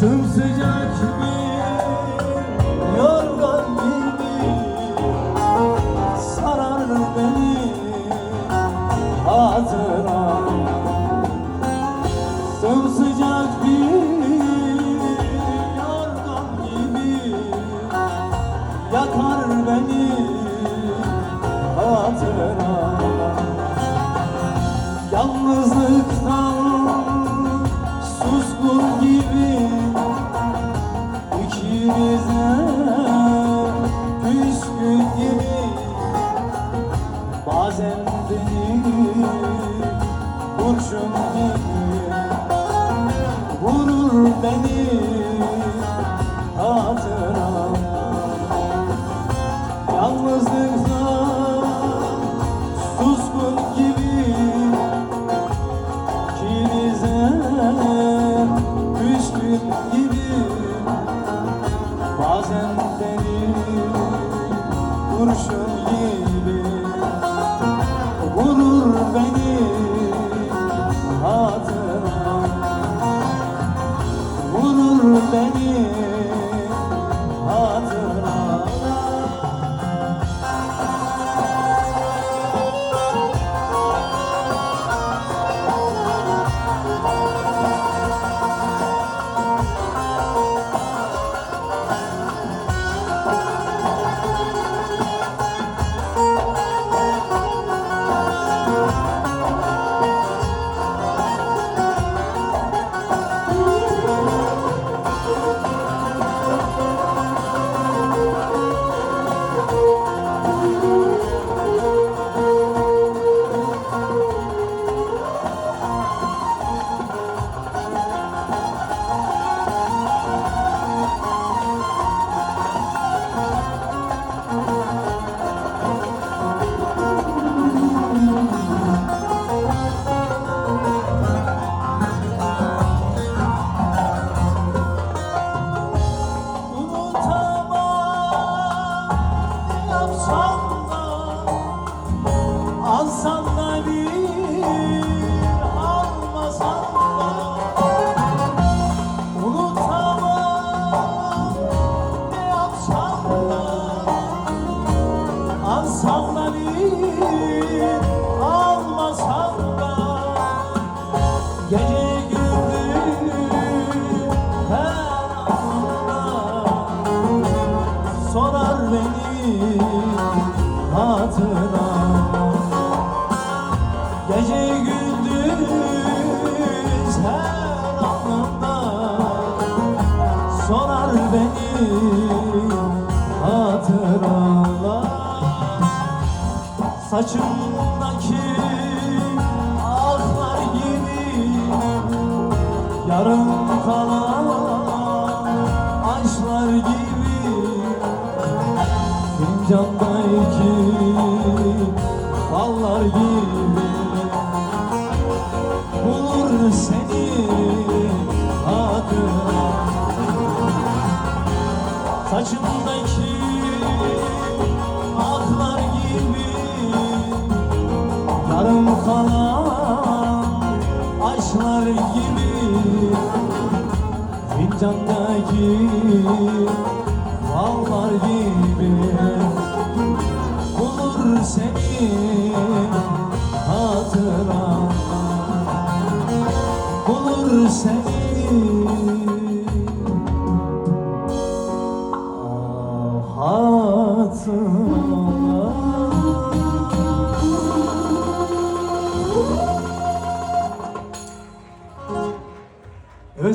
Sımsıcak Yalnızlıktan suskun gibi ikimize küskün gibi. Bazen beni kurşun of song. Hatıra. Gece gündüz her anımda Sorar beni hatıralar. Saçımdaki ağlar gibi Yarım kalan Fincandaki ballar gibi Bulur seni hatıra. Saçımdaki aklar gibi Yarım kalan aşklar gibi Fincandaki fallar gibi Bulur seni hatıra. Bulur seni ah,